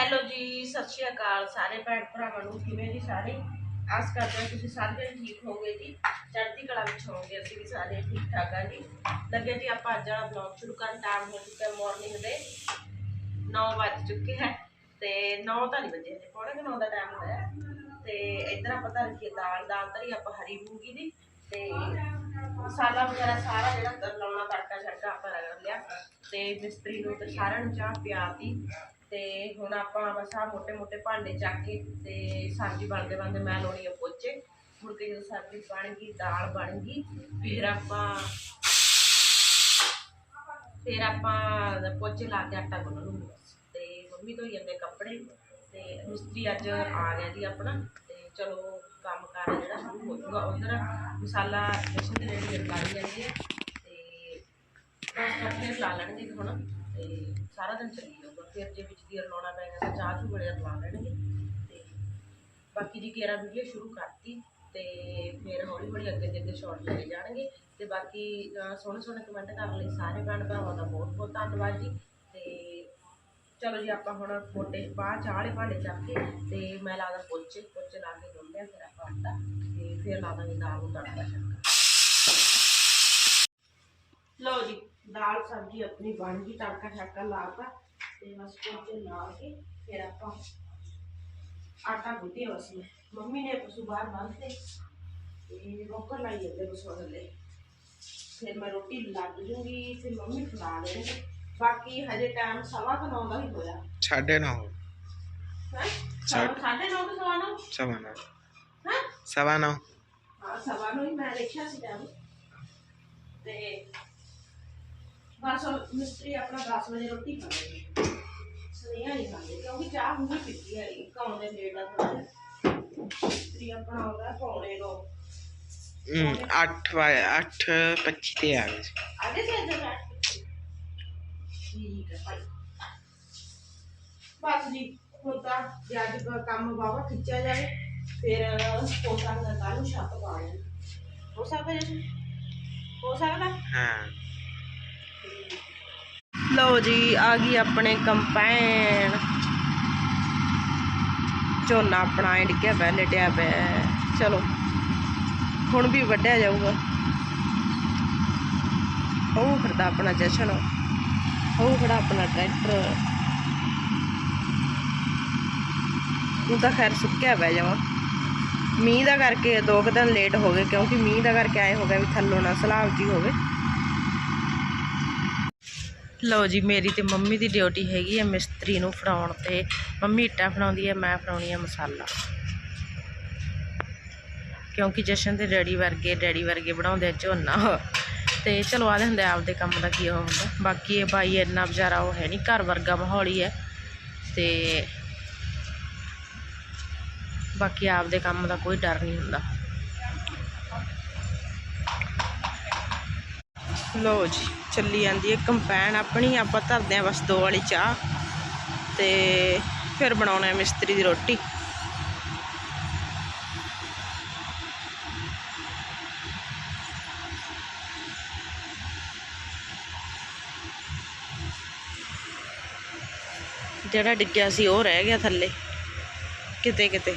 Hello ਜੀ, ਸਤਿ ਸ਼੍ਰੀ ਅਕਾਲ ਸਾਰੇ ਭੈਣ ਭਰਾਵਾਂ ਨੂੰ, ਕਿਵੇਂ ਜੀ ਸਾਰੇ? ਆਸ ਕਰਦੇ ਹਾਂ ਤੁਸੀਂ ਸਾਰੇ ਜਣੇ ਠੀਕ ਹੋਵੋਗੇ ਜੀ। ਚੜ੍ਹਦੀ ਕਲਾ ਵਿੱਚ ਹੋਵੋਗੇ, ਅਸੀਂ ਵੀ ਸਾਰੇ ਠੀਕ ਠਾਕ ਆ ਜੀ। ਲੱਗੇ ਜੀ ਆਪਾਂ ਅੱਜ ਵਾਲਾ ਬਲੌਗ ਸ਼ੁਰੂ ਕਰਨ ਟਾਈਮ ਹੋ ਚੁੱਕਾ ਮਾਰਨਿੰਗ ਦੇ 9 ਵੱਜ ਚੁੱਕੇ ਹੈ ਤੇ 9 ਤਾਂ ਨਹੀਂ ਵਜੇ ਹਜੇ, ਪੌਣੇ 9 ਦਾ ਟਾਈਮ ਹੋਇਆ। ਤੇ ਇੱਧਰ ਆਪਾਂ ਧਰ ਕੇ ਦਾਲ ਦਾਲ ਧਰੀ ਆਪਾਂ ਹਰੀ ਮੂੰਗੀ ਦੀ। ਤੇ ਮਸਾਲਾ ਵਗੈਰਾ ਸਾਰਾ ਜਿਹੜਾ ਲਾਉਣਾ ਤੜਕਾ ਛੜਕਾ ਆਪਾਂ ਰਗੜ ਲਿਆ। ਤੇ ਮਿਸਤਰੀ ਨੂੰ ਤੇ ਸਾਰਿਆਂ ਨੂੰ ਚਾਹ ਪਿਆਤੀ। ਤੇ ਹੁਣ ਆਪਾਂ ਬਸ ਆ ਮੋٹے ਮੋٹے ਭਾਂਡੇ ਚੱਕ ਕੇ ਤੇ ਸਬਜ਼ੀ ਬਣਦੇ ਬਣਦੇ ਮੈਂ ਲਾਉਣੀ ਆ ਪੋਚੇ। ਮੁੜ ਕੇ ਜਦੋਂ ਸਬਜ਼ੀ ਬਣ ਗਈ, ਦਾਲ ਬਣ ਗਈ, ਫਿਰ ਆਪਾਂ ਫਿਰ ਆਪਾਂ ਪੋਚੇ ਲਾ ਕੇ ਆਟਾ ਗੁੰਨ ਲੂੰਗੇ ਤੇ ਮੰਮੀ ਤੋਂ ਜਾਂਦੇ ਕੱਪੜੇ ਤੇ ਮਿਸਤਰੀ ਅੱਜ ਆ ਗਿਆ ਜੀ ਆਪਣਾ ਤੇ ਚਲੋ ਕੰਮ ਕਰ ਜਿਹੜਾ, ਸਾਨੂੰ ਹੋ ਜਾਊਗਾ ਉਧਰ। ਮਸਾਲਾ ਜਸ਼ਨ ਦੇ ਰੇੜੀ ਲਗਾ ਜਾਂਦੀ ਹੈ ਤੇ ਬਸ ਕੱਪੜੇ ਲਾ ਲੈਣਗੇ ਹੁਣ। ਤੇ ਸਾਰਾ ਦਿਨ ਚੱਲੀ ਜਾਊਗਾ। ਫਿਰ ਜੇ ਵਿੱਚ ਦੀ ਰਲਾਉਣਾ ਪਏਗਾ ਤਾਂ ਚਾਹ ਚੂ ਬੜੇ ਲਾ ਲੈਣਗੇ। ਤੇ ਬਾਕੀ ਜੀ ਕੇਰਾ ਵੀਡੀਓ ਸ਼ੁਰੂ ਕਰਤੀ ਤੇ ਫਿਰ ਹੌਲੀ ਹੌਲੀ ਅੱਗੇ ਅੱਗੇ ਸ਼ਾਰਟ ਚਲੇ ਜਾਣਗੇ। ਤੇ ਬਾਕੀ ਸੋਹਣੇ ਸੋਹਣੇ ਕਮੈਂਟ ਕਰਨ ਲਈ ਸਾਰੇ ਭੈਣ ਭਰਾਵਾਂ ਦਾ ਬਹੁਤ ਬਹੁਤ ਧੰਨਵਾਦ ਜੀ। ਤੇ ਚਲੋ ਜੀ, ਆਪਾਂ ਹੁਣ ਮੋਟੇ ਬਾਹਰ ਚਾਹ ਵਾਲੇ ਭਾਂਡੇ ਚੱਕ ਕੇ ਤੇ ਮੈਂ ਲਾ ਦਾਂ ਪੋਚੇ। ਪੋਚੇ ਲਾ ਕੇ ਡੋਲਿਆ ਫਿਰ ਆਪਾਂ ਆਟਾ ਤੇ ਫਿਰ ਲਾ ਦਾਂਗੇ ਦਾਲ ਨੂੰ ਤੜਕਾ ਛੱਕਾ ਲਓ ਜੀ ਦਾਲ ਸਬਜ਼ੀ ਆਪਣੀ ਬਣ ਗਈ ਤੜਕਾ ਛੱਕਾ ਲਾਤਾ ਤੇ ਬਸ ਪੋਚੇ ਲਾ ਕੇ ਫਿਰ ਆਪਾਂ ਆਟਾ ਗੁੱਧਿਆ ਬਸ ਮੈਂ ਮੰਮੀ ਨੇ ਪਸ਼ੂ ਬਾਹਰ ਬੰਨ੍ਹਤੇ ਤੇ ਰੋਕਰ ਲਾਈ ਜਾਂਦੇ ਬਸ ਉਹਦੇ ਫਿਰ ਮੈਂ ਰੋਟੀ ਲੱਗ ਜੂਗੀ ਫਿਰ ਮੰਮੀ ਖਵਾ ਦੇਣਗੇ ਬਾਕੀ ਹਜੇ ਟਾਈਮ ਸਵਾ ਕੁ ਨੌ ਦਾ ਹੀ ਹੋਇਆ ਸਾਢੇ ਨੌ ਹੈ ਸਾਢੇ- ਸਾਢੇ ਨੌ ਤੋਂ ਸਵਾ ਨੌ ਸਵਾ ਨੌ ਹੈ ਸਵਾ ਨੌ ਹਾਂ ਸਵਾ ਨੂੰ ਹੀ ਮੈਂ ਦੇਖਿਆ ਸੀ ਟਾਈਮ ਤੇ ਬਸ ਮਿਸਤਰੀ ਆਪਣਾ 10 ਵਜੇ ਰੋਟੀ ਖਾਂਦੇ ਸਨੇਹਾ ਨਹੀਂ ਖਾਂਦੇ ਕਿਉਂਕਿ ਚਾਹ ਹੁੰਦੀ ਪੀਤੀ ਹੈ ਇੱਕ ਆਉਂਦੇ ਲੇਟ ਆ ਥੋੜਾ ਮਿਸਤਰੀ ਆਪਣਾ ਆਉਂਦਾ ਪੌਣੇ ਦੋ 8 ਵਜੇ 8 25 ਤੇ ਆ ਗਏ ਸੀ। ਆਗੇ ਸੀ ਅੱਜ ਰਾਤ ਠੀਕ ਹੈ ਭਾਈ। ਬਸ ਜੀ ਹੁਣ ਤਾਂ ਜੇ ਅੱਜ ਦਾ ਕੰਮ ਬਾਵਾ ਖਿੱਚਿਆ ਜਾਏ ਫਿਰ ਹੋ ਸਕਦਾ ਕੱਲ ਨੂੰ ਛੱਤ ਪਾ ਲੈਣ। ਹੋ ਸਕਦਾ ਹੋ ਸਕਦਾ? ਹਾਂ। ਲਓ ਜੀ, ਆ ਗਈ ਆਪਣੇ ਕੰਪੈਨ। ਝੋਨਾ ਆਪਣਾ ਐ ਡਿੱਗਿਆ ਪਿਆ, ਲਟਿਆ ਪਿਆ। ਚਲੋ, ਹੁਣ ਵੀ ਵੱਢਿਆ ਜਾਊਗਾ। ਉਹ ਫਿਰਦਾ ਆਪਣਾ ਜਸ਼ਨ ਉਹ ਖੜਾ ਆਪਣਾ ਟਰੈਕਟਰ। ਉਹ ਤਾਂ ਖੈਰ ਸੁੱਕਿਆ ਪਿਆ ਜਾਵਾ ਮੀਂਹ ਦਾ ਕਰਕੇ ਦੋ ਕੁ ਦਿਨ ਲੇਟ ਹੋ ਗਏ, ਕਿਉਂਕਿ ਮੀਂਹ ਦਾ ਕਰਕੇ ਆਏ ਹੋ ਗਿਆ ਵੀ ਥੱਲੋਂ ਨਾ ਸਲਾਬ ਜੀ ਹੋਵੇ। ਲਓ ਜੀ, ਮੇਰੀ ਤੇ ਮੰਮੀ ਦੀ ਡਿਊਟੀ ਹੈਗੀ ਹੈ ਮਿਸਤਰੀ ਨੂੰ ਫੜਾਉਣ ਤੇ। ਮੰਮੀ ਇੱਟਾਂ ਫੜਾਉਂਦੀ ਹੈ ਮੈਂ ਫੜਾਉਣੀ ਹੈ ਮਸਾਲਾ। ਕਿਉਂਕਿ ਜਸ਼ਨ ਦੇ ਡੈਡੀ ਵਰਗੇ ਡੈਡੀ ਵਰਗੇ ਬਣਾਉਂਦੇ ਆ ਝੋਨਾ। ਤੇ ਚਲੋ ਆਦੇ ਹੁੰਦੇ ਆਪਦੇ ਕੰਮ ਦਾ ਕੀ ਉਹ ਹੁੰਦਾ। ਬਾਕੀ ਇਹ ਬਾਈ ਇੰਨਾ ਵਿਚਾਰਾ ਉਹ ਹੈ ਨਹੀਂ, ਘਰ ਵਰਗਾ ਮਾਹੌਲ ਹੀ ਹੈ ਤੇ ਬਾਕੀ ਆਪਦੇ ਕੰਮ ਦਾ ਕੋਈ ਡਰ ਨਹੀਂ ਹੁੰਦਾ। ਲੋ ਜੀ, ਚੱਲੀ ਜਾਂਦੀ ਹੈ ਕੰਪੈਨ ਆਪਣੀ, ਆਪਾਂ ਧਰਦੇ ਆ ਬਸ ਦੋ ਵਾਲੀ ਚਾਹ ਤੇ ਫਿਰ ਬਣਾਉਣਾ ਮਿਸਤਰੀ ਦੀ ਰੋਟੀ। ਜਿਹੜਾ ਡਿੱਗਿਆ ਸੀ ਉਹ ਰਹਿ ਗਿਆ ਥੱਲੇ। ਕਿਤੇ ਕਿਤੇ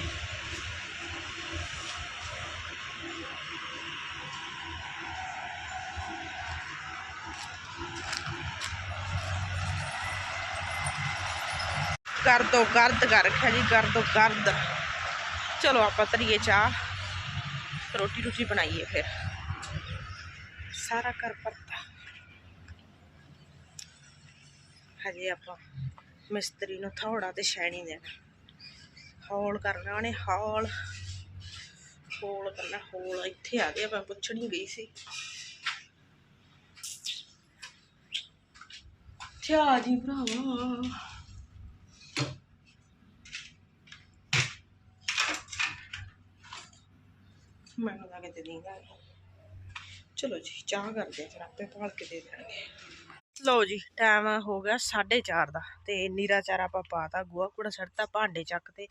ਕਰ ਦੋ, ਗਰਦ ਕਰ ਰੱਖਿਆ ਜੀ, ਕਰ ਦੋ, ਗਰਦ। ਚਲੋ ਆਪਾਂ ਧਰੀਏ ਚਾਹ ਰੋਟੀ ਰੋਟੀ ਬਣਾਈਏ ਫਿਰ। ਸਾਰਾ ਕਰ ਪਰਤਾ ਹਜੇ ਆਪਾਂ ਮਿਸਤਰੀ ਨੂੰ ਥੋੜਾ ਤੇ ਸ਼ੈਣੀ ਦੇਣਾ। ਹੌਲ ਕਰਨਾ ਉਹਨੇ, ਹੌਲ। ਹੌਲ ਕਰਨਾ, ਹੌਲ ਇੱਥੇ ਆ ਗਿਆ, ਮੈਂ ਪੁੱਛਣੀ ਗਈ ਸੀ। ਚਾ ਜੀ ਭਰਾਵਾ? ਮੈਨੂੰ ਤੇ ਦੇਂਗਾ ਚਲੋ ਜੀ ਚਾਹ ਕਰਦੇ ਫਿਰ ਆਪੇ ਭਾਲ ਕੇ ਦੇ ਦੇਣਗੇ। ਲਓ ਜੀ ਟਾਈਮ ਹੋ ਗਿਆ 4:30 ਦਾ ਤੇ ਨੀਰਾ ਚਾਰਾ ਆਪਾਂ ਪਾਤਾ ਗੋਹਾ ਕੂੜਾ ਸੜਤਾ ਭਾਂਡੇ ਚੱਕ ਤੇ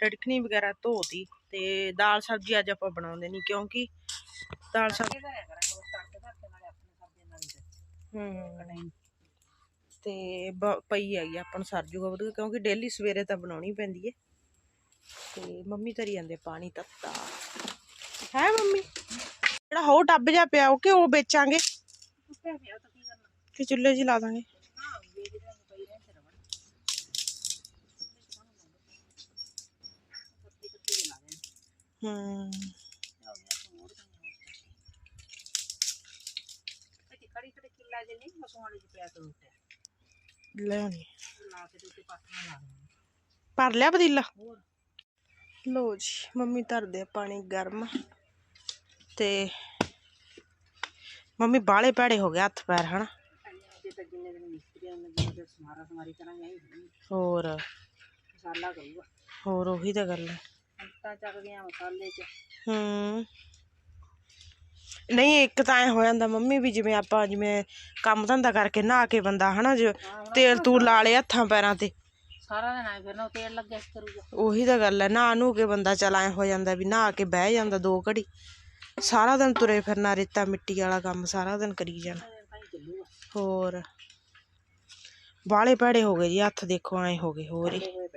ਰੜਕਣੀ ਵਗੈਰਾ ਧੋਤੀ ਤੇ ਦਾਲ ਸਬਜ਼ੀ ਅੱਜ ਆਪਾਂ ਬਣਾਉਂਦੇ ਨਹੀਂ ਕਿਉਂਕਿ ਦਾਲ ਸਬਜ਼ੀ ਹੂੰ ਤੇ ਪਈ ਹੈਗੀ ਆਪਾਂ ਨੂੰ ਸਰ ਜੂਗਾ ਵਧੀਆ ਕਿਉਂਕਿ ਡੇਲੀ ਸਵੇਰੇ ਤਾਂ ਬਣਾਉਣੀ ਪੈਂਦੀ ਏ। ਤੇ ਮੰਮੀ ਧਰੀ ਜਾਂਦੇ ਪਾਣੀ ਤੱਤਾ। ਹੈ ਮੰਮੀ ਜਿਹੜਾ ਹੋ ਟੱਬ ਜਾ ਪਿਆ ਉਹ ਕਿ ਉਹ ਵੇਚਾਂਗੇ ਕਿ ਚੁੱਲ੍ਹੇ 'ਚ ਹੀ ਲਾ ਦਾਂਗੇ ਹੂੰ ਲੈਣੀ ਭਰ ਲਿਆ ਪਤੀਲਾ ਲੋ ਜੀ ਮੰਮੀ ਧਰਦੇ ਆ ਪਾਣੀ ਗਰਮ ਤੇ ਮੰਮੀ ਬਾਲੇ ਭੈੜੇ ਹੋ ਗਏ ਹੱਥ ਪੈਰ ਹਨਾ? ਹੋਰ? ਮਸਾਲਾ ਕਰੂਗਾ ਹੋਰ ਉਹੀ ਤਾਂ ਗੱਲ ਹੈ ਮਸਾਲੇ ਚ। ਨਹੀਂ ਇੱਕ ਤਾਂ ਐ ਹੋ ਜਾਂਦਾ ਮੰਮੀ ਵੀ ਜਿਵੇਂ ਆਪਾਂ ਜਿਵੇਂ ਕੰਮ ਧੰਦਾ ਕਰਕੇ ਨਹਾ ਕੇ ਬੰਦਾ ਹਨਾ ਜੋ ਤੇਲ ਤੂਲ ਲਾ ਲਿਆ ਹੱਥਾਂ ਪੈਰਾਂ ਤੇ। ਸਾਰਾ ਦਿਨ ਆਏ ਫਿਰਨਾ ਤੇਲ ਲੱਗਿਆ ਕਰੂਗਾ। ਉਹੀ ਤਾਂ ਗੱਲ ਹੈ ਨਹਾ ਨੂੰ ਕੇ ਬੰਦਾ ਚਲ ਐ ਹੋ ਜਾਂਦਾ ਵੀ ਨਹਾ ਕੇ ਬਹਿ ਜਾਂਦਾ ਦੋ ਘੜੀ। ਸਾਰਾ ਦਿਨ ਤੁਰੇ ਫਿਰਨਾ, ਰੇਤਾ ਮਿੱਟੀ ਵਾਲਾ ਕੰਮ ਸਾਰਾ ਦਿਨ ਕਰੀ ਜਾਣਾ। ਹੋਰ। ਬਾਲੇ ਭੈੜੇ ਹੋ ਗਏ ਜੀ, ਹੱਥ ਦੇਖੋ, ਐ ਹੋ ਗਏ ਹੋਰ ਹੀ। ਹੋਏ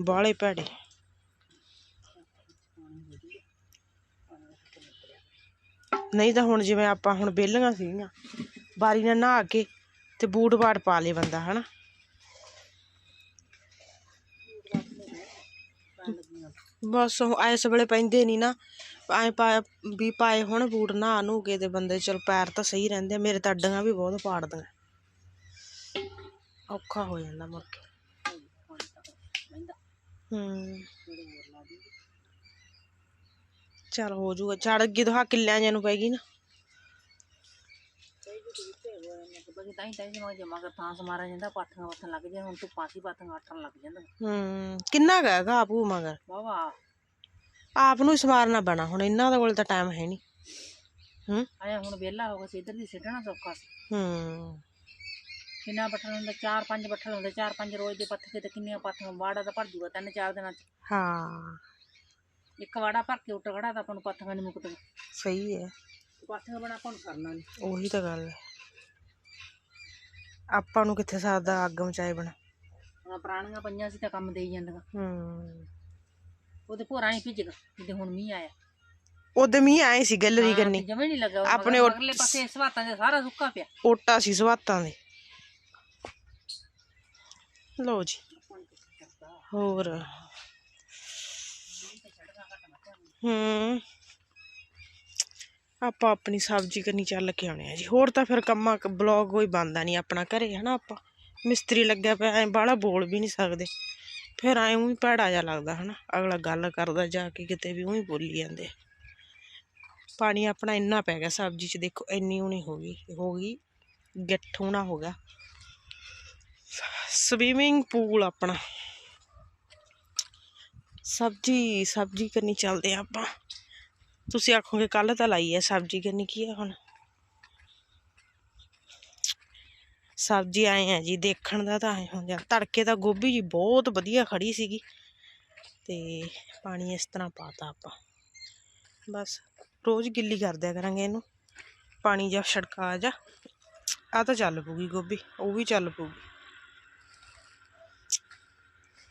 ਬਾਲੇ ਭੈੜੇ। ਨਹੀਂ ਤਾਂ ਹੁਣ ਜਿਵੇਂ ਆਪਾਂ ਹੁਣ ਵਿਹਲੀਆਂ ਸੀਗੀਆਂ, ਬਾਰੀ ਨਾਲ ਨਹਾ ਕੇ ਤੇ ਬੂਟ ਬਾਟ ਪਾ ਲੇ ਬੰਦਾ, ਹਨਾ? ਬਸ ਇਸ ਵੇਲੇ ਪੈਂਦੇ ਨਹੀਂ ਨਾ ਐ ਪਾ ਵੀ ਪਾਏ ਹੁਣ ਬੂਟ ਨਹਾ ਨੂੰ ਕੇ ਤੇ ਬੰਦੇ ਚਲ ਪੈਰ ਤਾਂ ਸਹੀ ਰਹਿੰਦੇ ਆ, ਮੇਰੇ ਤਾਂ ਅੱਡੀਆਂ ਵੀ ਬਹੁਤ ਪਾੜਦੀਆਂ। ਔਖਾ ਹੋ ਜਾਂਦਾ ਮੁੜ ਕੇ। ਹੂੰ। ਚਲ ਹੋ ਜੂਗਾ ਛੜ ਅੱਗੇ ਤੋਂ ਆਹ ਕਿੱਲਿਆਂ ਜਿਹਾ ਨੂੰ ਪੈ ਗਈ ਨਾ। ਬਈ ਤਾਂ ਹੀ ਤਾਂ ਹੀ ਮੈਂ ਜਮਾ ਕਰ ਥਾਂ ਸਮਾਰਾ ਜਾਂਦਾ ਪਾਥੀਆਂ ਵਾਥਣ ਲੱਗ ਜਾਂ ਹੁਣ ਤੂੰ ਪਾਸੀ ਪਾਥੀਆਂ ਆਟਣ ਲੱਗ ਜਾਂਦਾ। ਹੂੰ ਕਿੰਨਾ ਕੁ ਹੈਗਾ ਆਪੂ ਮਗਰ? ਵਾਵਾ ਆਪ ਨੂੰ ਹੀ ਪੈਣਾ ਹੁਣ ਇਹਨਾਂ ਦੇ ਕੋਲ ਤਾਂ ਟਾਈਮ ਹੈ ਨਹੀਂ। ਹੂੰ? ਆਇਆ ਹੁਣ ਵਿਹਲਾ ਹੋ ਗਿਆ ਸੀ ਇੱਧਰ ਦੀ ਸਿੱਟਣਾ ਸੌਖਾ ਸੀ। ਹੂੰ। ਕਿੰਨਾ ਬੱਠਲ ਹੁੰਦਾ ਚਾਰ ਪੰਜ ਬੱਠਲ ਹੁੰਦੇ ਚਾਰ ਪੰਜ ਰੋਜ਼ ਦੇ ਪੱਥੇ ਤੇ ਕਿੰਨੀਆਂ ਪਾਥੀਆਂ ਵਾੜਾ ਤਾਂ ਭਰ ਜੂਗਾ ਤਿੰਨ ਚਾਰ ਦਿਨਾਂ ਚ। ਹਾਂ। ਇੱਕ ਵਾੜਾ ਭਰ ਕੇ ਉੱਟ ਖੜਾ ਤਾਂ ਆਪਾਂ ਨੂੰ ਪਾਥੀਆਂ ਨਹੀਂ ਮੁੱਕਦੀਆਂ। ਸਹੀ ਹੈ। ਪਾਥੀਆਂ ਬਣਾ ਆਪਾਂ ਨੂੰ ਕਰਨਾ ਨਹੀਂ ਉਹੀ ਤਾਂ ਗੱਲ ਹੈ। ਆਪਾਂ ਨੂੰ ਕਿੱਥੇ ਸਰਦਾ ਅੱਗ ਮਚਾਏ ਬਣਾ ਹੁਣ ਪੁਰਾਣੀਆਂ ਪਈਆਂ ਸੀ ਤਾਂ ਕੰਮ ਦੇਈ ਜਾਂਦੀਆਂ। ਹੂੰ। ਉਹਦੇ ਭੋਰਾ ਨਹੀਂ ਭਿੱਜ ਗਾ ਜਿੱਦੇ ਹੁਣ ਮੀਂਹ ਆਇਆ। ਉਹਦੇ ਮੀਂਹ ਆਏ ਸੀ ਗੱਲਰੀ ਕਰਨੀ। ਜਮੇ ਨਹੀਂ ਲੱਗਾ ਆਪਣੇ ਅਗਲੇ ਪਾਸੇ ਸਵਾਤਾਂ ਦੇ ਸਾਰਾ ਸੁੱਕਾ ਪਿਆ। ਓਟਾ ਸੀ ਸਵਾਤਾਂ ਦੇ। ਲਓ ਜੀ। ਹੋਰ। ਹੂੰ। ਆਪਾਂ ਆਪਣੀ ਸਬਜ਼ੀ ਕਰਨੀ ਚੱਲ ਕੇ ਆਉਣੇ ਆ ਜੀ। ਹੋਰ ਤਾਂ ਫਿਰ ਕੰਮਾਂ ਬਲੌਗ ਕੋਈ ਬੰਦਾ ਨਹੀਂ ਆਪਣਾ ਘਰੇ, ਹਨਾ ਆਪਾਂ। ਮਿਸਤਰੀ ਲੱਗਿਆ ਪਿਆ, ਐ ਬਾਹਲਾ ਬੋਲ ਵੀ ਨਹੀਂ ਸਕਦੇ। ਫਿਰ ਐਂ ਵੀ ਭੈੜਾ ਜਿਹਾ ਲੱਗਦਾ, ਹਨਾ। ਅਗਲਾ ਗੱਲ ਕਰਦਾ ਜਾ ਕੇ, ਕਿਤੇ ਵੀ ਉਹੀ ਬੋਲੀ ਜਾਂਦੇ। ਪਾਣੀ ਆਪਣਾ ਇੰਨਾ ਪੈ ਗਿਆ ਸਬਜ਼ੀ 'ਚ, ਦੇਖੋ ਇੰਨੀ ਹੋਣੀ ਹੋ ਗਈ ਹੋ ਗਈ ਗੱਠੂਣਾ ਹੋ ਗਿਆ। ਸਵੀਮਿੰਗ ਪੂਲ ਆਪਣਾ। ਸਬਜ਼ੀ ਸਬਜ਼ੀ ਕਰਨੀ ਚੱਲਦੇ ਆ ਆਪਾਂ। ਤੁਸੀਂ ਆਖੋਗੇ ਕੱਲ ਤਾਂ ਲਾਈ ਹੈ ਸਬਜ਼ੀ ਕਰਨੀ ਕੀ ਹੈ ਹੁਣ? ਸਬਜ਼ੀ ਆਏ ਆ ਜੀ, ਦੇਖਣ ਦਾ ਤਾਂ ਆਏ ਹੋ ਗਿਆ ਤੜਕੇ ਤਾਂ ਗੋਭੀ ਜੀ ਬਹੁਤ ਵਧੀਆ ਖੜੀ ਸੀਗੀ ਤੇ ਪਾਣੀ ਇਸ ਤਰ੍ਹਾਂ ਪਾਤਾ ਆਪਾਂ। ਬਸ ਰੋਜ਼ ਗਿੱਲੀ ਕਰ ਦਿਆ ਕਰਾਂਗੇ ਇਹਨੂੰ। ਪਾਣੀ ਜਾਂ ਛੜਕਾ ਜਾ। ਆ ਤਾਂ ਚੱਲ ਪੂਗੀ ਗੋਭੀ, ਉਹ ਵੀ ਚੱਲ ਪੂਗੀ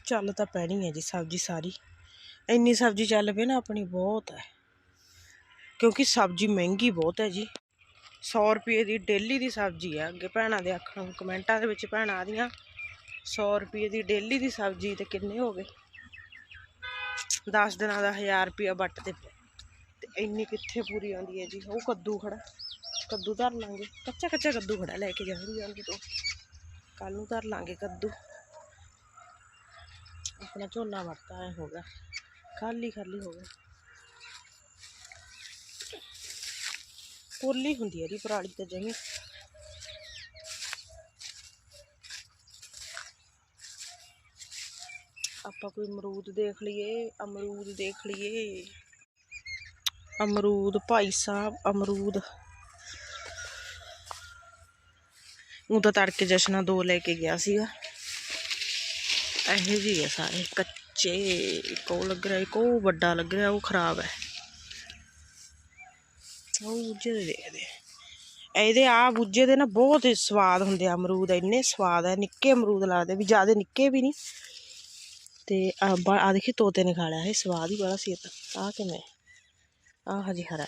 ਚੱਲ ਤਾਂ ਪੈਣੀ ਹੈ ਜੀ ਸਬਜ਼ੀ ਸਾਰੀ। ਇੰਨੀ ਸਬਜ਼ੀ ਚੱਲ ਪਈ ਨਾ ਆਪਣੀ, ਬਹੁਤ ਹੈ। ਕਿਉਂਕਿ ਸਬਜ਼ੀ ਮਹਿੰਗੀ ਬਹੁਤ ਹੈ ਜੀ। 100 ਰੁਪਏ ਦੀ ਡੇਲੀ ਦੀ ਸਬਜ਼ੀ ਹੈ ਅੱਗੇ ਭੈਣਾਂ ਦੇ ਆਖਣ ਕਮੈਂਟਾਂ ਦੇ ਵਿੱਚ ਭੈਣਾਂ ਆਦੀਆਂ 100 ਰੁਪਏ ਦੀ ਡੇਲੀ ਦੀ ਸਬਜ਼ੀ ਤੇ ਕਿੰਨੇ ਹੋ ਗਏ? 10 ਦਿਨਾਂ ਦਾ 1000 ਰੁਪਇਆ ਵੱਟ ਤੇ ਤੇ ਇੰਨੀ ਕਿੱਥੇ ਪੂਰੀ ਆਉਂਦੀ ਹੈ ਜੀ। ਉਹ ਕੱਦੂ ਖੜਾ, ਕੱਦੂ ਧਰ ਲਾਂਗੇ। ਕੱਚਾ ਕੱਚਾ ਕੱਦੂ ਖੜਾ ਲੈ ਕੇ ਜਾਂਦੀ ਜਾਂਦੀ ਤੋਂ। ਕੱਲ ਨੂੰ ਧਰ ਲਾਂਗੇ ਕੱਦੂ। ਆਪਣਾ ਝੋਨਾ ਵਰਤਾ ਹੋ ਗਿਆ। ਖਾਲੀ ਖਾਲੀ ਹੋ ਗਿਆ। ਪੋਲੀ ਹੁੰਦੀ ਹੈ ਦੀ ਪਰਾਲੀ ਤੇ ਜਮੀ ਆਪਾਂ ਕੋਈ ਅਮਰੂਦ ਦੇਖ ਲਈਏ ਅਮਰੂਦ ਦੇਖ ਲਈਏ ਅਮਰੂਦ ਭਾਈ ਸਾਹਿਬ ਅਮਰੂਦ ਉਹ ਤਾਂ ਤੜਕੇ ਜਸ਼ਨਾ ਦੋ ਲੈ ਕੇ ਗਿਆ ਸੀਗਾ ਇਹੋ ਜਿਹੇ ਆ ਸਾਰੇ ਕੱਚੇ ਇੱਕ ਉਹ ਲੱਗ ਰਿਹਾ ਇੱਕ ਉਹ ਵੱਡਾ ਲੱਗ ਰਿਹਾ ਉਹ ਖਰਾਬ ਹੈ ਉਹ ਜਿਹੜੇ ਦੇਖਦੇ ਇਹਦੇ ਆ ਬੁੱਝੇ ਦੇ ਨਾ ਬਹੁਤ ਸਵਾਦ ਹੁੰਦੇ ਆ ਅਮਰੂਦ, ਇੰਨੇ ਸਵਾਦ ਆ, ਨਿੱਕੇ ਅਮਰੂਦ ਲੱਗਦੇ ਵੀ ਜ਼ਿਆਦਾ ਨਿੱਕੇ ਵੀ ਨਹੀਂ ਤੇ ਆ ਬ- ਦੇਖੀ ਤੋਤੇ ਨੇ ਖਾ ਲਿਆ, ਇਹ ਸਵਾਦ ਹੀ ਬੜਾ ਸੀ ਇਹ ਤਾਂ। ਆ ਕਿਵੇਂ? ਆ ਹਜੇ ਹਰਾ।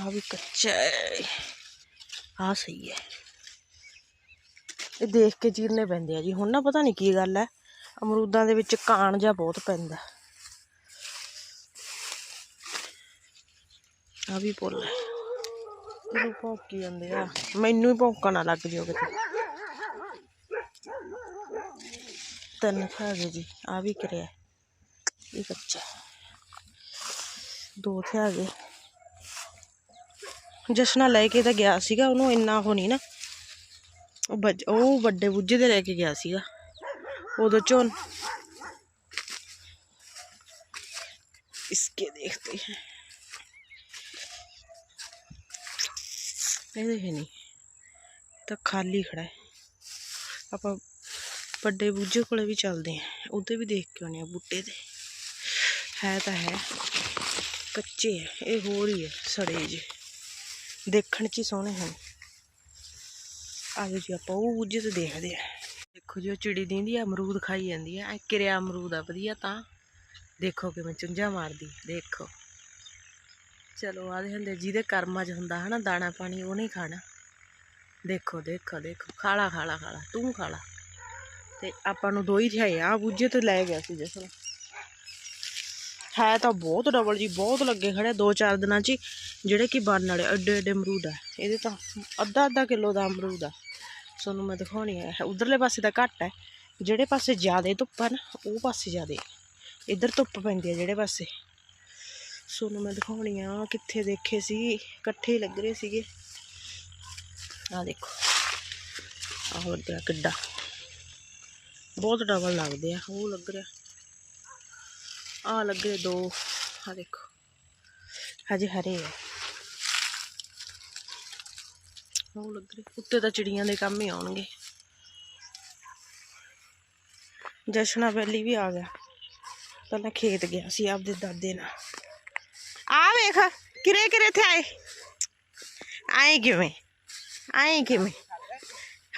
ਆ ਵੀ ਕੱਚਾ ਆ ਸਹੀ ਹੈ। ਇਹ ਦੇਖ ਕੇ ਚੀਰਨੇ ਪੈਂਦੇ ਆ ਜੀ। ਹੁਣ ਨਾ ਪਤਾ ਨਹੀਂ ਕੀ ਗੱਲ ਹੈ। ਅਮਰੂਦਾਂ ਦੇ ਵਿੱਚ ਕਾਣ ਜਿਹਾ ਬਹੁਤ ਪੈਂਦਾ। ਆ ਵੀ ਪੁੱਲ ਹੈ ਇਹਨੂੰ ਭੌਂਕੀ ਜਾਂਦੇ ਆ ਮੈਨੂੰ ਹੀ ਭੌਂਕਣ ਨਾ ਲੱਗ ਜਿਓ ਕਿਤੇ ਤਿੰਨ ਖਾ ਗਏ ਜੀ ਆ ਵੀ ਕਰਿਆ ਇਹ ਕੱਚਾ ਦੋ ਤੇ ਆ ਗਏ ਜਸ਼ਨਾ ਲੈ ਕੇ ਤਾਂ ਗਿਆ ਸੀਗਾ ਉਹਨੂੰ ਇੰਨਾ ਹੋ ਨਹੀਂ ਨਾ ਉਹ ਬੱਜ- ਉਹ ਵੱਡੇ ਬੁੱਝੇ ਦੇ ਲੈ ਕੇ ਗਿਆ ਸੀਗਾ ਉਦੋਂ ਝੋਨ इसके देखते हैं ਇਹ ਦੇਖ ਨਹੀਂ। ਤਾਂ ਖਾਲੀ ਖੜਾ ਹੈ। ਆਪਾਂ ਵੱਡੇ ਬੂਝੇ ਕੋਲੇ ਵੀ ਚੱਲਦੇ ਹਾਂ। ਉਹਦੇ ਵੀ ਦੇਖ ਕੇ ਆਉਂਦੇ ਆ ਬੂਟੇ ਤੇ ਹੈ ਤਾਂ ਹੈ। ਕੱਚੇ ਹੈ। ਇਹ ਹੋਰ ਹੀ ਹੈ ਸੜੇ ਜੇ ਦੇਖਣ 'ਚ ਹੀ ਸੋਹਣੇ ਹਨ। ਆਜੋ ਜੀ ਆਪਾਂ ਉਹ ਬੂਝੇ ਤੇ ਦੇਖਦੇ ਆ ਦੇਖੋ ਜੀ, ਉਹ ਚਿੜੀ ਦਿੰਦੀ ਆ, ਅਮਰੂਦ ਖਾਈ ਜਾਂਦੀ ਆ। ਐ ਕਿਰਿਆ ਅਮਰੂਦ ਆ, ਵਧੀਆ ਤਾਂ। ਦੇਖੋ ਕਿਵੇਂ ਚੁੰਝਾ ਮਾਰਦੀ। ਦੇਖੋ। ਚਲੋ ਆਦੇ ਹੁੰਦੇ ਜਿਹਦੇ ਕਰਮਾਂ 'ਚ ਹੁੰਦਾ ਹਨਾ ਦਾਣਾ ਪਾਣੀ ਉਹ ਨਹੀਂ ਖਾਣਾ। ਦੇਖੋ ਦੇਖੋ ਦੇਖੋ ਖਾਲਾ ਖਾਲਾ ਖਾਲਾ ਤੂੰ ਖਾਲਾ ਤੇ ਆਪਾਂ ਨੂੰ ਦੋ ਹੀ ਥਿਆਏ ਆ ਬੂਝੇ ਤੋਂ ਲੈ ਗਿਆ ਸੀ ਜਸਨ। ਹੈ ਤਾਂ ਬਹੁਤ ਡਬਲ ਜੀ ਬਹੁਤ ਲੱਗੇ ਖੜੇ ਦੋ ਚਾਰ ਦਿਨਾਂ 'ਚ ਹੀ, ਜਿਹੜੇ ਕਿ ਬਣਨ ਵਾਲੇ ਐਡੇ ਐਡੇ ਅਮਰੂਦ ਆ। ਇਹਦੇ ਤਾਂ ਅੱਧਾ ਅੱਧਾ ਕਿਲੋ ਦਾ ਅਮਰੂਦ ਆ। ਤੁਹਾਨੂੰ ਮੈਂ ਦਿਖਾਉਣੀ ਹੈ ਉਧਰਲੇ ਪਾਸੇ ਤਾਂ ਘੱਟ ਹੈ ਜਿਹੜੇ ਪਾਸੇ ਜ਼ਿਆਦਾ ਧੁੱਪ ਆ ਨਾ ਉਹ ਪਾਸੇ ਜ਼ਿਆਦਾ ਇੱਧਰ ਧੁੱਪ ਪੈਂਦੀ ਆ ਜਿਹੜੇ ਪਾਸੇ। ਸੋਨੂੰ ਮੈਂ ਦਿਖਾਉਣੀ ਆ ਕਿੱਥੇ ਦੇਖੇ ਸੀ, ਇਕੱਠੇ ਲੱਗ ਰਹੇ ਸੀਗੇ। ਆ ਦੇਖੋ, ਆਹ ਲੱਗਾ ਕਿੱਡਾ। ਬਹੁਤ ਡਬਲ ਲੱਗਦੇ ਆ, ਉਹ ਲੱਗ ਰਿਹਾ। ਆ ਲੱਗ ਰਹੇ ਦੋ ਆ ਦੇਖੋ। ਹਜੇ ਹਰੇ ਆ। ਉਹ ਲੱਗ ਰਹੇ, ਉੱਤੇ ਤਾਂ ਚਿੜੀਆਂ ਦੇ ਕੰਮ ਹੀ ਆਉਣਗੇ। ਜਸ਼ਨਾ ਵੈਲੀ ਵੀ ਆ ਗਿਆ। ਪਹਿਲਾਂ ਖੇਤ ਗਿਆ ਸੀ ਆਪਦੇ ਦਾਦੇ ਨਾਲ। ਆ ਵੇਖ ਕਿਰੇ ਕਿਰੇ ਤੇ ਆਏ ਆਏ ਕਿਵੇਂ ਆਏ ਕਿਵੇਂ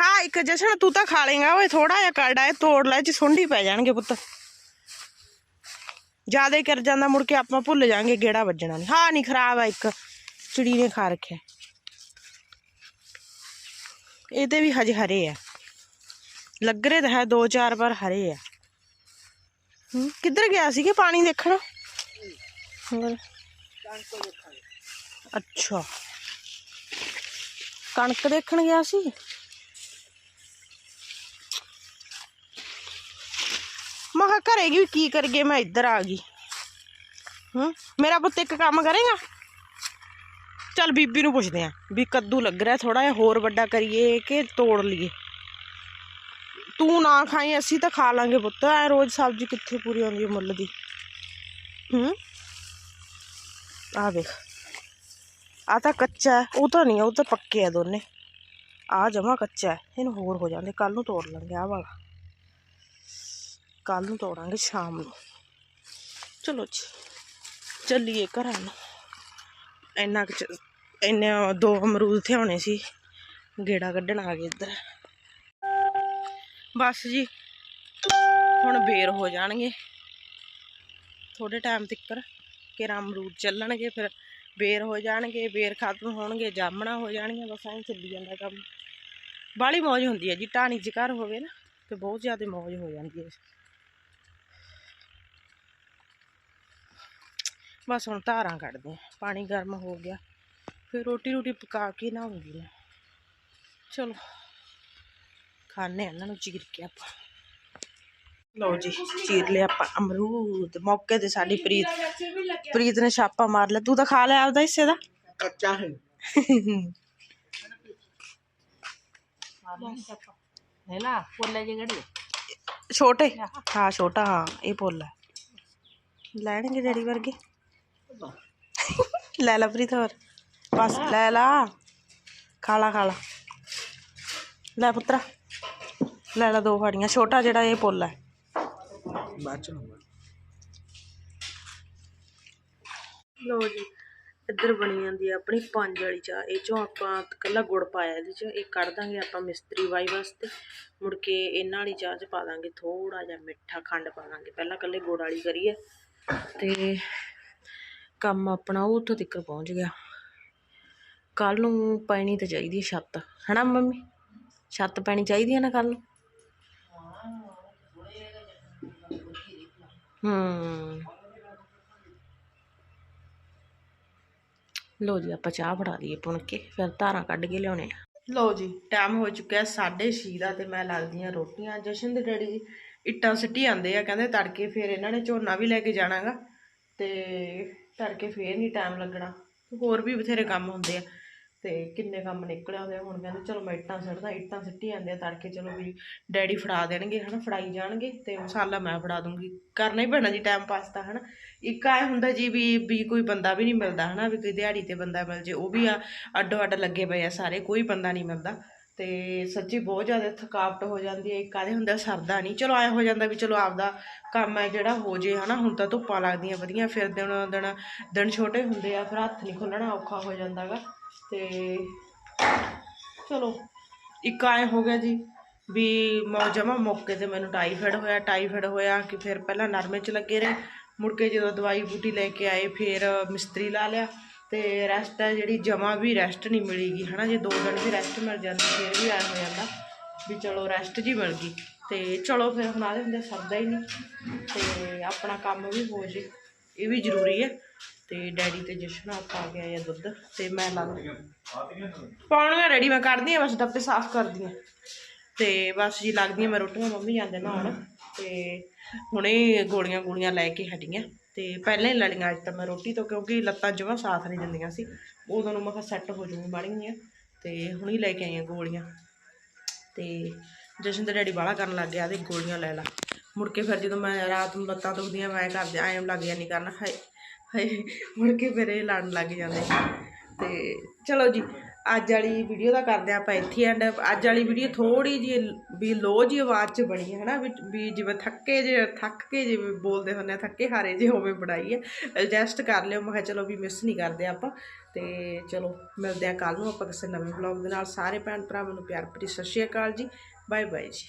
ਹਾਂ ਇੱਕ ਜਸ਼ਨ ਤੂੰ ਤਾਂ ਖਾ ਲੇਗਾ ਓਏ ਥੋੜਾ ਜਿਹਾ ਕਰੜਾ ਹੈ ਤੋੜ ਲੈ ਚ ਸੁੰਡੀ ਪੈ ਜਾਣਗੇ ਪੁੱਤ ਜ਼ਿਆਦਾ ਕਰ ਜਾਂਦਾ ਮੁੜ ਕੇ ਆਪਾਂ ਭੁੱਲ ਜਾਾਂਗੇ ਗੇੜਾ ਵੱਜਣਾ ਨਹੀਂ ਹਾਂ ਨਹੀਂ ਖਰਾਬ ਆ ਇੱਕ ਚਿੜੀ ਨੇ ਖਾ ਰੱਖਿਆ ਇਹਦੇ ਵੀ ਹਜੇ ਹਰੇ ਆ ਲੱਗ ਰਹੇ ਤਾਂ ਹੈ ਦੋ ਚਾਰ ਵਾਰ ਹਰੇ ਆ ਹੂੰ ਕਿੱਧਰ ਗਿਆ ਸੀ ਕਿ ਪਾਣੀ ਦੇਖਣ ਹੋਰ ਅੱਛਾ ਕਣਕ ਦੇਖਣ ਗਿਆ ਸੀ ਮੈਂ ਕਿਹਾ ਘਰੇ ਵੀ ਕੀ ਕਰਗੇ ਮੈਂ ਇੱਧਰ ਆ ਗਈ ਹੂੰ ਮੇਰਾ ਪੁੱਤ ਇੱਕ ਕੰਮ ਕਰੇਗਾ ਚੱਲ ਬੀਬੀ ਨੂੰ ਪੁੱਛਦੇ ਆ ਵੀ ਕੱਦੂ ਲੱਗ ਰਿਹਾ ਥੋੜਾ ਜਿਹਾ ਹੋਰ ਵੱਡਾ ਕਰੀਏ ਕਿ ਤੋੜ ਲਈਏ ਤੂੰ ਨਾ ਖਾਈ ਅਸੀਂ ਤਾਂ ਖਾ ਲਾਂਗੇ ਪੁੱਤ ਐ ਰੋਜ਼ ਸਬਜ਼ੀ ਕਿੱਥੇ ਪੂਰੀ ਆਉਂਦੀ ਹੈ ਮੁੱਲ ਦੀ ਹੂੰ ਆ ਵੇਖ। ਆ ਤਾਂ ਕੱਚਾ ਹੈ, ਉਹ ਤਾਂ ਨਹੀਂ ਉਹ ਤਾਂ ਪੱਕੇ ਆ ਦੋਨੇ। ਆ ਜਮਾ ਕੱਚਾ ਹੈ, ਇਹਨੂੰ ਹੋਰ ਹੋ ਜਾਂਦੇ ਕੱਲ ਨੂੰ ਤੋੜ ਲਾਂਗੇ ਆ ਵਾਲਾ। ਕੱਲ ਨੂੰ ਤੋੜਾਂਗੇ, ਸ਼ਾਮ ਨੂੰ। ਚਲੋ ਜੀ, ਚੱਲੀਏ ਘਰਾਂ ਨੂੰ। ਇੰਨਾ ਕੁ ਚ- ਇੰਨੇ ਦੋ ਅਮਰੂਦ ਥਿਆਉਣੇ ਸੀ, ਗੇੜਾ ਕੱਢਣ ਆ ਗਏ ਇੱਧਰ। ਬਸ ਜੀ, ਹੁਣ ਬੇਰ ਹੋ ਜਾਣਗੇ। ਥੋੜੇ ਟਾਈਮ ਤੱਕ ਕਿਰਾਂ ਅਮਰੂਦ ਚੱਲਣਗੇ, ਫਿਰ ਬੇਰ ਹੋ ਜਾਣਗੇ, ਬੇਰ ਖਤਮ ਹੋਣਗੇ, ਜਾਮਣਾ ਹੋ ਜਾਣਗੀਆਂ ਬਸ ਐਂ ਚੱਲੀ ਜਾਂਦਾ ਕੰਮ। ਬਾਲੀ ਮੌਜ ਹੁੰਦੀ ਹੈ ਜੀ ਢਾਣੀ ਚ ਘਰ ਹੋਵੇ ਨਾ, ਤੇ ਬਹੁਤ ਜ਼ਿਆਦਾ ਮੌਜ ਹੋ ਜਾਂਦੀ ਹੈ। ਬਸ ਹੁਣ ਧਾਰਾਂ ਕੱਢਦੇ ਆ ਪਾਣੀ ਗਰਮ ਹੋ ਗਿਆ, ਫਿਰ ਰੋਟੀ ਰੋਟੀ ਪਕਾ ਕੇ ਨਹਾਉਂਗੀ ਮੈਂ ਚਲੋ ਖਾਣੇ ਇਹਨਾਂ ਨੂੰ ਚੀਰ ਕੇ ਆਪਾਂ। ਲਓ ਜੀ ਚੀਰ ਲਿਆ ਆਪਾਂ ਅਮਰੂਦ ਮੌਕੇ ਤੇ ਸਾਡੀ ਪ੍ਰੀਤ ਪ੍ਰੀਤ ਨੇ ਛਾਪਾ ਮਾਰ ਲਿਆ। ਤੂੰ ਤਾਂ ਖਾ ਲਿਆ ਆਪਦਾ ਹਿੱਸੇ ਦਾ। ਕੱਚਾ ਹੈ। ਹੈ ਨਾ ਪੋਲੇ ਜਿਹੜੇ ਛੋਟੇ? ਹਾਂ ਛੋਟਾ ਹਾਂ ਇਹ ਪੁੱਲ ਹੈ ਲੈਣਗੇ ਡੈਡੀ ਵਰਗੇ? ਲੈ ਲਾ ਪ੍ਰੀਤ ਹੋਰ। ਬਸ ਲੈ ਲਾ। ਖਾ ਲਾ ਖਾ ਲਾ ਲੈ ਪੁੱਤਰਾ। ਲੈ ਲਾ ਦੋ ਫਾੜੀਆਂ। ਛੋਟਾ ਜਿਹੜਾ ਇਹ ਪੁੱਲ ਹੈ ਬਾਅਦ ਚ ਲਊਂਗਾ। ਲਓ ਜੀ, ਇੱਧਰ ਬਣੀ ਜਾਂਦੀ ਆ ਆਪਣੀ ਪੰਜ ਵਾਲੀ ਚਾਹ। ਇਹ ਚੋਂ ਆਪਾਂ ਕੱਲਾ ਗੁੜ ਪਾਇਆ, ਇਹਦੇ ਚ ਇਹ ਕੱਢ ਦਾਂਗੇ ਆਪਾਂ ਮਿਸਤਰੀ ਵਾਈ ਵਾਸਤੇ। ਮੁੜ ਕੇ ਇਹਨਾਂ ਵਾਲੀ ਚਾਹ ਚ ਪਾ ਦਾਂਗੇ ਥੋੜਾ ਜਿਹਾ ਮਿੱਠਾ ਖੰਡ ਪਾ ਦਾਂਗੇ। ਪਹਿਲਾਂ ਇਕੱਲੇ ਗੁੜ ਵਾਲੀ ਕਰੀਏ, ਤੇ ਕੰਮ ਆਪਣਾ ਉਹ ਉੱਥੋਂ ਤੱਕ ਪਹੁੰਚ ਗਿਆ। ਕੱਲ ਨੂੰ ਪੈਣੀ ਤਾਂ ਚਾਹੀਦੀ ਹੈ ਛੱਤ। ਹਨਾ ਮੰਮੀ? ਛੱਤ ਪੈਣੀ ਚਾਹੀਦੀ ਹੈ ਨਾ ਕੱਲ ਨੂੰ? ਹੂੰ। ਲੋ ਜੀ, ਆਪਾਂ ਚਾਹ ਬਣਾ ਲਈਏ ਪੁਣ ਕੇ ਫਿਰ ਧਾਰਾਂ ਕੱਢ ਕੇ ਲਿਆਉਣੇ ਆ। ਲੋ ਜੀ ਟਾਈਮ ਹੋ ਚੁੱਕਿਆ 6:30 ਦਾ ਤੇ ਮੈਂ ਲੱਗਦੀਆਂ ਰੋਟੀਆਂ। ਜਸ਼ਨ ਦੇ ਡੈਡੀ ਜੀ ਇੱਟਾਂ ਸਿੱਟੀ ਆਂਦੇ ਆ, ਕਹਿੰਦੇ ਤੜਕੇ ਫਿਰ ਇਹਨਾਂ ਨੇ ਝੋਨਾ ਵੀ ਲੈ ਕੇ ਜਾਣਾਗਾ ਤੇ ਤੜਕੇ ਫੇਰ ਨਹੀਂ ਟਾਈਮ ਲੱਗਣਾ। ਹੋਰ ਵੀ ਬਥੇਰੇ ਕੰਮ ਹੁੰਦੇ ਆ। ਤੇ ਕਿੰਨੇ ਕੰਮ ਨਿਕਲੇ ਹੁੰਦੇ ਹੁਣ ਕਹਿੰਦੇ ਚਲੋ ਮੈਂ ਇੱਟਾਂ ਸਿੱਟਦਾ, ਇੱਟਾਂ ਸਿੱਟੀ ਜਾਂਦੇ ਆ ਤੜਕੇ, ਚਲੋ ਵੀ ਡੈਡੀ ਫੜਾ ਦੇਣਗੇ ਹਨਾ, ਫੜਾਈ ਜਾਣਗੇ ਤੇ ਮਸਾਲਾ ਮੈਂ ਫੜਾ ਦੂੰਗੀ। ਕਰਨਾ ਹੀ ਪੈਣਾ ਜੀ ਟਾਈਮ ਪਾਸ ਤਾਂ ਹਨਾ। ਇੱਕ ਆਏ ਹੁੰਦਾ ਜੀ ਵੀ ਵੀ ਕੋਈ ਬੰਦਾ ਵੀ ਨਹੀਂ ਮਿਲਦਾ ਹਨਾ, ਵੀ ਕੋਈ ਦਿਹਾੜੀ ਤੇ ਬੰਦਾ ਮਿਲ ਜੇ, ਉਹ ਵੀ ਆ ਅੱਡੋ ਅੱਡ ਲੱਗੇ ਪਏ ਆ ਸਾਰੇ, ਕੋਈ ਬੰਦਾ ਨਹੀਂ ਮਿਲਦਾ। ਤੇ ਸੱਚੀ ਬਹੁਤ ਜ਼ਿਆਦਾ ਥਕਾਵਟ ਹੋ ਜਾਂਦੀ ਹੈ, ਇੱਕ ਆਦੇ ਹੁੰਦਾ ਸਰਦਾ ਨਹੀਂ। ਚਲੋ ਐ ਹੋ ਜਾਂਦਾ ਵੀ ਚਲੋ ਆਪਦਾ ਕੰਮ ਹੈ ਜਿਹੜਾ ਹੋ ਜੇ ਹਨਾ, ਹੁਣ ਤਾਂ ਧੁੱਪਾਂ ਲੱਗਦੀਆਂ ਵਧੀਆ, ਫਿਰ ਦਿਨ ਦਿਨ ਦਿਨ ਛੋਟੇ ਹੁੰਦੇ ਆ, ਫਿਰ ਹੱਥ ਨਹੀਂ ਖੁੱਲਣਾ ਔਖਾ ਹੋ ਜਾਂਦਾਗਾ। ਤੇ ਚਲੋ, ਇੱਕ ਆਏ ਹੋ ਗਿਆ ਜੀ ਵੀ ਮੌ, ਜਮਾ ਮੌਕੇ ਤੇ ਮੈਨੂੰ ਟਾਈਫਾਇਡ ਹੋਇਆ ਟਾਈਫਾਇਡ ਹੋਇਆ ਕਿ ਫਿਰ ਪਹਿਲਾਂ ਨਰਮੇ ਚ ਲੱਗੇ ਰਹੇ। ਮੁੜ ਕੇ ਜਦੋਂ ਦਵਾਈ ਬੂਟੀ ਲੈ ਕੇ ਆਏ, ਫਿਰ ਮਿਸਤਰੀ ਲਾ ਲਿਆ ਤੇ ਰੈਸਟ ਹੈ ਜਿਹੜੀ ਜਮਾ ਵੀ ਰੈਸਟ ਨਹੀਂ ਮਿਲੇਗੀ, ਹਨਾ? ਜੇ ਦੋ ਦਿਨ ਵੀ ਰੈਸਟ ਮਿਲ ਜਾਂਦੀ, ਫਿਰ ਵੀ ਆ ਹੋ ਜਾਂਦਾ ਵੀ ਚਲੋ ਰੈਸਟ ਜੀ ਮਿਲ ਗਈ ਤੇ ਚਲੋ ਫਿਰ ਹੁਣ ਆਦੇ ਹੁੰਦੇ ਸਰਦਾ ਹੀ ਨਹੀਂ। ਤੇ ਆਪਣਾ ਕੰਮ ਵੀ ਹੋ ਜੇ। ਇਹ ਵੀ ਜ਼ਰੂਰੀ ਹੈ। ਤੇ ਡੈਡੀ ਤੇ ਜਸ਼ਨ ਆ ਪਾ ਕੇ ਆਇਆ ਦੁੱਧ ਤੇ ਮੈਂ ਲਾ ਪਾਉਣੀਆਂ ਰੈਡੀ ਮੈਂ ਕਰਦੀ ਆ ਬਸ ਡੱਬੇ ਸਾਫ਼ ਕਰਦੀ ਆ ਤੇ ਬਸ ਜੀ ਲੱਗਦੀ ਲੱਗਦੀਆਂ ਮੈਂ ਰੋਟੀਆਂ, ਮੰਮੀ ਜਾਂਦੇ ਨਹਾਉਣ। ਤੇ ਹੁਣੇ ਗੋਲੀਆਂ ਗੋਲੀਆਂ ਲੈ ਕੇ ਹਟੀਆਂ। ਤੇ ਪਹਿਲਾਂ ਹੀ ਲੜੀਆਂ ਅੱਜ ਤਾਂ ਮੈਂ ਰੋਟੀ ਤੋਂ, ਕਿਉਂਕਿ ਲੱਤਾਂ ਜਮਾਂ ਸਾਥ ਨਹੀਂ ਦਿੰਦੀਆਂ ਸੀ। ਉਦੋਂ ਨੂੰ ਮੈਂ ਕਿਹਾ ਸੈੱਟ ਹੋ ਜੂਗੀ ਮਾੜੀਆਂ ਤੇ ਹੁਣੇ ਲੈ ਕੇ ਆਈਆਂ ਗੋਲੀਆਂ। ਤੇ ਜਸ਼ਨ ਤੇ ਡੈਡੀ ਬਾਲਾ ਕਰਨ ਲੱਗ ਗਿਆ ਤੇ ਗੋਲੀਆਂ ਲੈ ਲਾ। ਮੁੜ ਕੇ ਫਿਰ ਜਦੋਂ ਮੈਂ ਰਾਤ ਨੂੰ ਲੱਤਾਂ ਦੁਖਦੀਆਂ, ਮੈਂ ਕਰਦੇ ਐਂ ਲੱਗ ਜਾਂਦੀ ਕਰਨ, ਹਾਏ ਹਾਏ, ਮੁੜ ਕੇ ਫਿਰ ਇਹ ਲੜਨ ਲੱਗ ਜਾਂਦੇ। ਤੇ ਚਲੋ ਜੀ, ਅੱਜ ਵਾਲੀ ਵੀਡੀਓ ਦਾ ਕਰਦੇ ਆਪਾਂ ਇੱਥੇ ਐਂਡ ਅੱਜ ਵਾਲੀ ਵੀਡੀਓ ਥੋੜੀ ਜਿਹੀ ਵੀ ਲੋ ਜੀ ਆਵਾਜ਼ 'ਚ ਬਣੀ ਹੈ ਹਨਾ, ਵੀ ਵੀ ਜਿਵੇਂ ਥੱਕੇ ਜੇ, ਥੱਕ ਕੇ ਜਿਵੇਂ ਬੋਲਦੇ ਹੁੰਦੇ ਆ, ਥੱਕੇ ਹਾਰੇ ਜੇ ਹੋਵੇ ਬਣਾਈ ਹੈ। ਐਡਜਸਟ ਕਰ ਲਿਓ, ਮੈਂ ਕਿਹਾ ਚਲੋ ਵੀ ਮਿਸ ਨਹੀਂ ਕਰਦੇ ਆਪਾਂ। ਤੇ ਚਲੋ, ਮਿਲਦੇ ਆ ਕੱਲ ਨੂੰ ਆਪਾਂ ਕਿਸੇ ਨਵੇਂ ਵਲੌਗ ਦੇ ਨਾਲ। ਸਾਰੇ ਭੈਣ ਭਰਾਵਾਂ ਨੂੰ ਪਿਆਰ ਭਰੀ ਸਤਿ ਸ਼੍ਰੀ ਅਕਾਲ ਜੀ। ਬਾਏ ਬਾਏ ਜੀ।